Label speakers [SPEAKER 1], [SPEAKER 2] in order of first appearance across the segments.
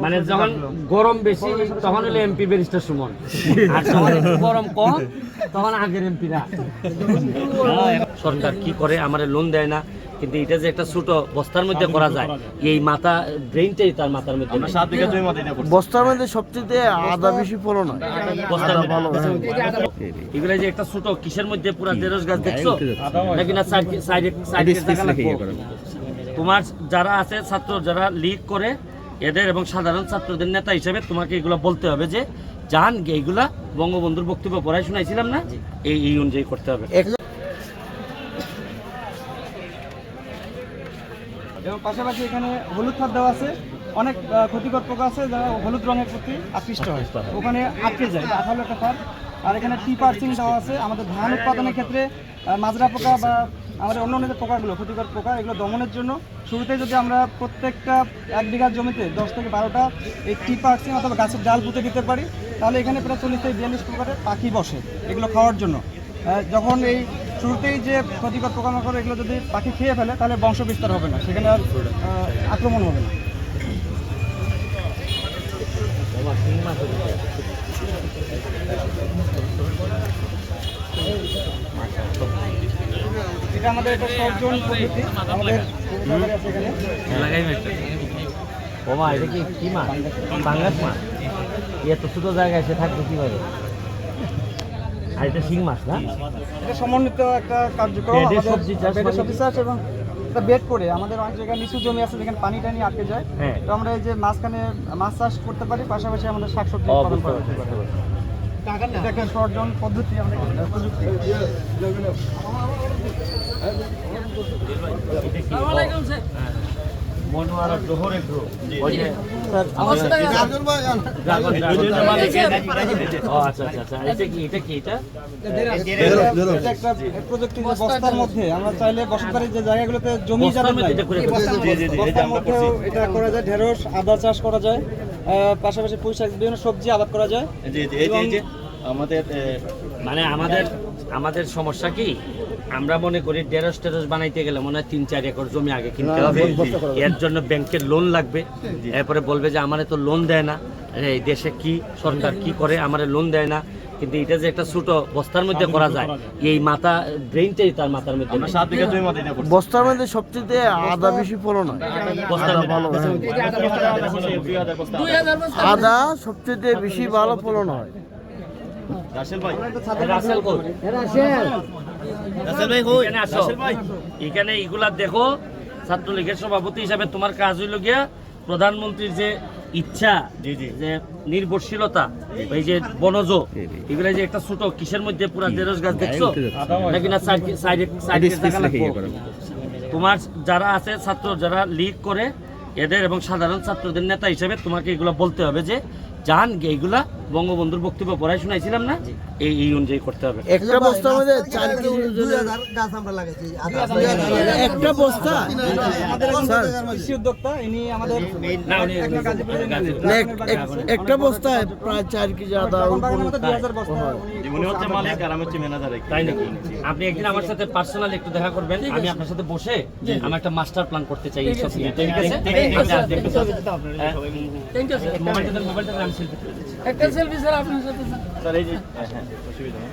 [SPEAKER 1] মানে যখন গরম বেশি তখন হলে এমপি ব্যারিস্টার সুমন। আর যখন গরম কম তখন আগের এমপিরা সরকার কি করে আমার লোন দেয় না কিন্তু এটা যে একটা ছোট বস্তার মধ্যে করা যায় এই মাথা ব্রেনটাই তার মাথার মধ্যে।
[SPEAKER 2] বস্তার মধ্যে সবচেয়ে আদা বেশি ফলন হয়।
[SPEAKER 1] বস্তার
[SPEAKER 2] ভালো।
[SPEAKER 1] এগুলা যে একটা ছোট কিসের মধ্যে পুরা দেড়শ গাছ দেখছ? নাকি না সাইড- সাইডে? তোমার যারা আছে ছাত্র যারা লিড করে এদের এবং সাধারণ ছাত্রদের নেতা হিসেবে তোমাকে এগুলো বলতে হবে যে জান এইগুলা বঙ্গবন্ধুর বক্তব্য পড়ায় শোনাইছিলাম না? এই এই অনুযায়ী করতে হবে।
[SPEAKER 3] এবং পাশাপাশি এখানে হলুদ খাদ দেওয়া আছে। অনেক ক্ষতিকর পোকা আছে যারা হলুদ রঙের প্রতি আকৃষ্ট হয়। ওখানে আটকে যায় আঠালো একটা ফার আর এখানে টি পার্সিং দেওয়া আছে। আমাদের ধান উৎপাদনের ক্ষেত্রে মাজরা পোকা বা আমাদের অন্য অন্য যে পোকাগুলো, ক্ষতিকর পোকা, এগুলো দমনের জন্য শুরুতে যদি আমরা প্রত্যেকটা এক বিঘা জমিতে দশ থেকে বারোটা এই টি পার্সিং অথবা গাছের ডাল পুঁতে দিতে পারি, তাহলে এখানে প্রায় চল্লিশ থেকে বিয়াল্লিশ প্রকারের পাখি বসে এগুলো খাওয়ার জন্য। যখন এই শুরুতেই যে ক্ষতিকর পোকামাকড় এগুলো যদি পাখি খেয়ে ফেলে, তাহলে বংশ বিস্তার হবে না, সেখানে আর আক্রমণ হবে না। এটা আমাদের একটা সর্জন পদ্ধতি। আমাদের উপকারে আছে এখানে।
[SPEAKER 1] ওমা এটা কি কি মাছ বাংলাস মাছ এত ছোট জায়গায় এসে থাকবে কীভাবে? আর এটা শিং মাছ না?
[SPEAKER 3] এটা সমন্বিত একটা কার্যক্রম। আমাদের
[SPEAKER 1] সবজি চাষ মানে
[SPEAKER 3] সবজি চাষ এবং এটা বেড করে। আমাদের অনেক জায়গায় নিচু জমি আছে যেখানে পানি টানি আটকে যায়।
[SPEAKER 1] হ্যাঁ।
[SPEAKER 3] তো আমরা এই যে মাঝখানে মাছ চাষ করতে পারি পাশাপাশি আমাদের শাকসবজি উৎপাদন
[SPEAKER 1] বুঝতে
[SPEAKER 3] করা
[SPEAKER 1] পারছি,
[SPEAKER 3] যেতে
[SPEAKER 1] বুঝতে
[SPEAKER 3] পারে। এটা একটা পদ্ধতি আমাদের। প্রযুক্তি
[SPEAKER 1] মনোয়ারা জোহরের আচ্ছা আচ্ছা আচ্ছা।
[SPEAKER 3] বস্তার মধ্যে। আমরা চাইলে বসতবাড়ির যে জায়গাগুলোতে জমি
[SPEAKER 1] এটা করে
[SPEAKER 3] এই বস্তার
[SPEAKER 4] জি, জি, জি, জি,
[SPEAKER 3] বস্তার
[SPEAKER 4] এটা আমরা
[SPEAKER 3] মধ্যেও
[SPEAKER 4] করছি।
[SPEAKER 3] এটা করা যায়। ঢেঁড়স আদা চাষ করা যায়। পাশাপাশি পুঁই শাক বিভিন্ন সবজি আবাদ করা যায়।
[SPEAKER 4] জি, জি, এই যে- এই যে আমাদের
[SPEAKER 1] মানে আমাদের আমাদের সমস্যা কি? আমরা মনে করি ঢেঁড়স টেরস বানাইতে গেলে মনে হয় তিন চার একর জমি আগে কিনতে হবে। এর জন্য ব্যাংকের লোন লাগবে। এরপরে বলবে যে আমার তো লোন দেয় না। এই দেশে কি সরকার কি করে? আমারে লোন দেয় না। কিন্তু এটা যে একটা ছোট বস্তার মধ্যে করা যায় এই মাথা ব্রেনটাই তার মাথার মধ্যে।
[SPEAKER 2] বস্তার মধ্যে সবচেয়ে আদা বেশি ফলন হয়। আদা সবচেয়ে বেশি ভালো ফলন হয়।
[SPEAKER 4] রাসেল ভাই।
[SPEAKER 1] রাসেল কই?
[SPEAKER 4] রাসেল ভাই কই?
[SPEAKER 1] এখানে আসো। এখানে এগুলা দেখো ছাত্রলীগের সভাপতি হিসাবে তোমার কাজ হইল গিয়া প্রধানমন্ত্রীর যে ইচ্ছা। যে নির্ভরশীলতা এই যে বনজ এগুলা যে একটা ছোট কিসের মধ্যে পুরা দেড়শ গাছ দেখছ? নাকি না লাগবে? তোমার যারা আছে ছাত্র যারা লিড করে এদের এবং সাধারণ ছাত্রদের নেতা হিসেবে তোমাকে এগুলো বলতে হবে যে জান এইগুলা বঙ্গবন্ধুর বক্তব্য পড়ায় শুনাইছিলাম না? এই এই অনুযায়ী করতে হবে।
[SPEAKER 2] একটা বস্তার মধ্যে চার কেজি ওজনের একটা বস্তা? স্যার
[SPEAKER 3] কৃষি উদ্যোক্তা ইনি আমাদের
[SPEAKER 1] না,
[SPEAKER 3] একটা
[SPEAKER 2] বস্তায় প্রায় চার কেজি আদা
[SPEAKER 3] বস্তা। উনি
[SPEAKER 4] হচ্ছে মালিক আর আমি হচ্ছে ম্যানেজার
[SPEAKER 1] তাই নাকি? আপনি একদিন আমার সাথে পার্সোনাল একটু দেখা করবেন। আমি আপনার সাথে বসে আমি একটা মাস্টার প্ল্যান করতে চাই এইসব নিয়ে। ঠিক আছে? আচ্ছা, মোবাইলটা মোবাইলটা আমি দিচ্ছি।
[SPEAKER 5] একটা সেলফি স্যার আপনার সাথে
[SPEAKER 4] স্যার এই যে হ্যাঁ হ্যাঁ অসুবিধা নেই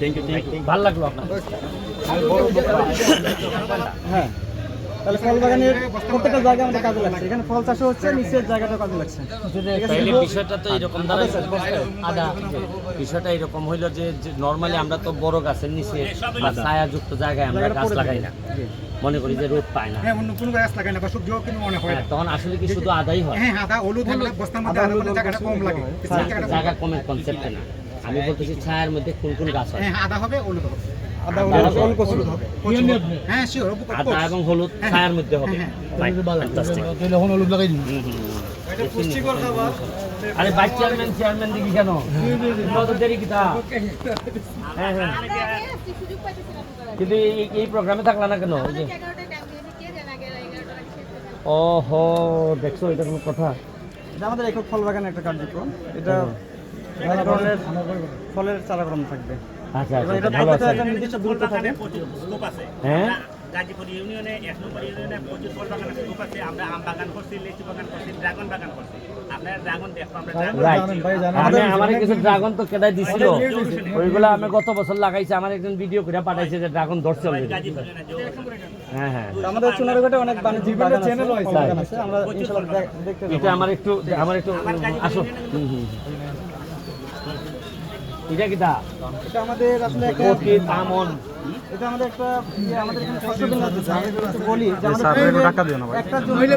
[SPEAKER 1] Thank you, thank you. ভালো লাগল আপনার
[SPEAKER 3] হ্যাঁ তাহলে ফল বাগানের প্রত্যেকটা জায়গা আমাদের কাজে লাগছে। এখানে ফল চাষও হচ্ছে নিচের জায়গাটা কাজে লাগছে।
[SPEAKER 1] বিষয়টা তো এরকম দাঁড়ায় আদা। বিষয়টা এরকম হইল যে নর্মালি আমরা তো বড় গাছের নিচে বা ছায়াযুক্ত জায়গায় আমরা গাছ লাগাই না। মনে করি যে রোদ পায় না।
[SPEAKER 6] হ্যাঁ অন্য কোনো গাছ লাগায় না বা সবজিও কিন্তু মনে হয় না।
[SPEAKER 1] তখন আসলে কি শুধু আদাই হয়?
[SPEAKER 6] হ্যাঁ আদা হলুদ হলুদ বস্তার মধ্যে আদা হলুদ জায়গাটা কম লাগে।
[SPEAKER 1] জায়গা কমের কনসেপ্টে না। আমি বলতেছি ছায়ার মধ্যে কোন কোন গাছ হয়?
[SPEAKER 6] হ্যাঁ আদা হবে হলুদ হবে।
[SPEAKER 3] আদা হলুদ।
[SPEAKER 6] হ্যাঁ শিওর
[SPEAKER 1] আদা এবং হলুদ ছায়ার মধ্যে হবে। Right, fantastic. হুম, হুম, হুম। আরে ভাইস চেয়ারম্যান চেয়ারম্যান দিকে কেন? তোমরা তো দেরি কিতা? হ্যাঁ হ্যাঁ। কিন্তু এই এই প্রোগ্রামে থাকলা না কেন? ওই যে
[SPEAKER 7] হয়ে।
[SPEAKER 1] ওহো দেখছ এটা কোনো কথা?
[SPEAKER 3] এটা আমাদের একক ফল বাগানের একটা কার্যক্রম। এটা ধরনের ফলের চারা থাকবে।
[SPEAKER 1] আচ্ছা আচ্ছা
[SPEAKER 3] এটা
[SPEAKER 1] ভালো আছে।
[SPEAKER 3] একটা নির্দিষ্ট দূরত্ব থাকে।
[SPEAKER 1] হ্যাঁ?
[SPEAKER 5] গাজীপুর ইউনিয়নে এক নম্বর ইউনিয়নে প্রচুর ফল বাগান আছে। খুব আছে আমরা আম বাগান করছি লিচু বাগান করছি ড্রাগন বাগান করছি। আপনার ড্রাগন দেখো আমরা ড্রাগন
[SPEAKER 1] রাইট আমার কিছু ড্রাগন তো দিছিল। ওইগুলো আমি গত বছর লাগাইছি আমার একজন ভিডিও করে পাঠাইছে যে ড্রাগন ধরছে হ্যাঁ হ্যাঁ।
[SPEAKER 3] তো আমাদের চুনারঘাটে অনেক বাণিজ্যিক বাগান আছে আছে। আমরা ইনশাআল্লাহ দেখ- দেখতে
[SPEAKER 1] এটা আমার একটু আমার একটু আসো। হুম, হুম, এটা কিটা
[SPEAKER 3] এটা আমাদের আসলে একটা
[SPEAKER 1] আমন
[SPEAKER 3] এটা আমাদের একটা ইয়ে, আমাদের এখানে বিন্যাস আছে। আমি বলি যে আমাদের পূর্বে একটা জমিতে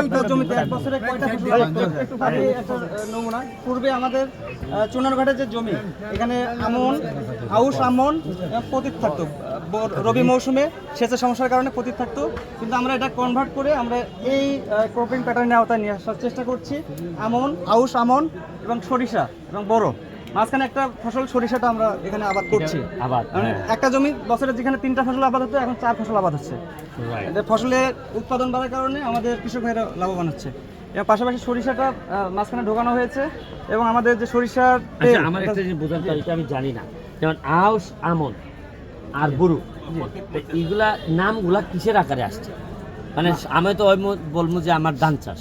[SPEAKER 3] একটা জমিতে এক বছরে কয়টা ফসল হয়? একটু ভাবি একটা নমুনা। পূর্বে আমাদের চুনারঘাটের যে জমি এখানে আমন আউশ আমন এবং পতিত থাকতো। রবি মৌসুমে সেচের সমস্যার কারণে পতিত থাকতো। কিন্তু আমরা এটা কনভার্ট করে আমরা এই ক্রপিং প্যাটার্নের আওতায় নিয়ে আসার চেষ্টা করছি। আমন আউশ আমন এবং সরিষা এবং বড়। মাঝখানে একটা ফসল সরিষাটা আমরা এখানে আবাদ করছি।
[SPEAKER 1] আবাদ, হ্যাঁ।
[SPEAKER 3] একটা জমি বছরে যেখানে তিনটা ফসল আবাদ হতো এখন চার ফসল আবাদ হচ্ছে। ফসলের উৎপাদন বাড়ার কারণে আমাদের কৃষক ভাইরা লাভবান হচ্ছে। এবং পাশাপাশি সরিষাটা মাঝখানে ঢোকানো হয়েছে এবং আমাদের যে সরিষার
[SPEAKER 1] আচ্ছা আমার একটা জিনিস বোঝার এটা আমি জানি না। যেমন আউশ আমন আর বুরু এইগুলা নামগুলা কিসের আকারে আসছে? মানে আমি তো বলব যে আমার ধান চাষ।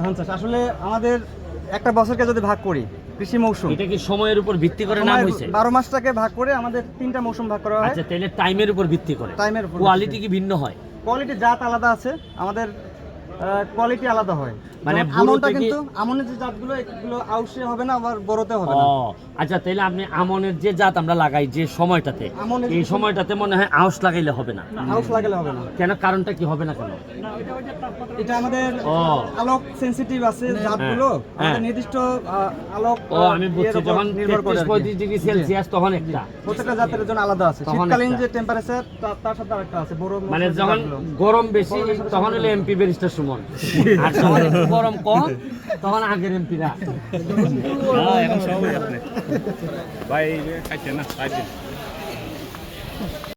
[SPEAKER 3] ধান চাষ। আসলে আমাদের একটা বছরকে যদি ভাগ করি কৃষি মৌসুম।
[SPEAKER 1] এটা কি সময়ের উপর ভিত্তি করে নাম হয়েছে
[SPEAKER 3] বারো মাসটাকে ভাগ করে আমাদের তিনটা মৌসুম ভাগ করা হয়।
[SPEAKER 1] আচ্ছা তাহলে টাইমের উপর ভিত্তি করে।
[SPEAKER 3] টাইমের উপর
[SPEAKER 1] কোয়ালিটি কি ভিন্ন হয়?
[SPEAKER 3] কোয়ালিটি জাত আলাদা আছে। আমাদের কোয়ালিটি আলাদা হয়।
[SPEAKER 1] মানে
[SPEAKER 3] আমনটা কিন্তু আমনের যে জাতগুলো এগুলো আউশে হবে না আবার বড়তে হবে না।
[SPEAKER 1] আচ্ছা তাহলে আপনি আমনের যে জাত আমরা লাগাই যে সময়টাতে এই সময়টাতে মনে হয় আউশ লাগাইলে হবে না?
[SPEAKER 3] আউশ লাগালে হবে না।
[SPEAKER 1] কেন কারণটা কি হবে না কেন?
[SPEAKER 3] এটা আমাদের আলোক সেনসিটিভ আছে জাতগুলো।
[SPEAKER 1] হ্যাঁ।
[SPEAKER 3] নির্দিষ্ট আলোক
[SPEAKER 1] ও আমি বুঝছি যখন
[SPEAKER 3] নির্ভর করে
[SPEAKER 1] তেত্রিশ
[SPEAKER 3] আর কি।
[SPEAKER 1] পঁয়ত্রিশ ডিগ্রি সেলসিয়াস তখন একটা।
[SPEAKER 3] প্রত্যেকটা জাতের জন্য আলাদা আছে। শীতকালীন যে টেম্পারেচার তার সাথে আরেকটা আছে বড়
[SPEAKER 1] মানে যখন গরম বেশি তখন হলে এমপি ব্যারিস্টার সুমন আর একটু গরম কম তখন আগের এমপিরা
[SPEAKER 4] ভাই খাইছে না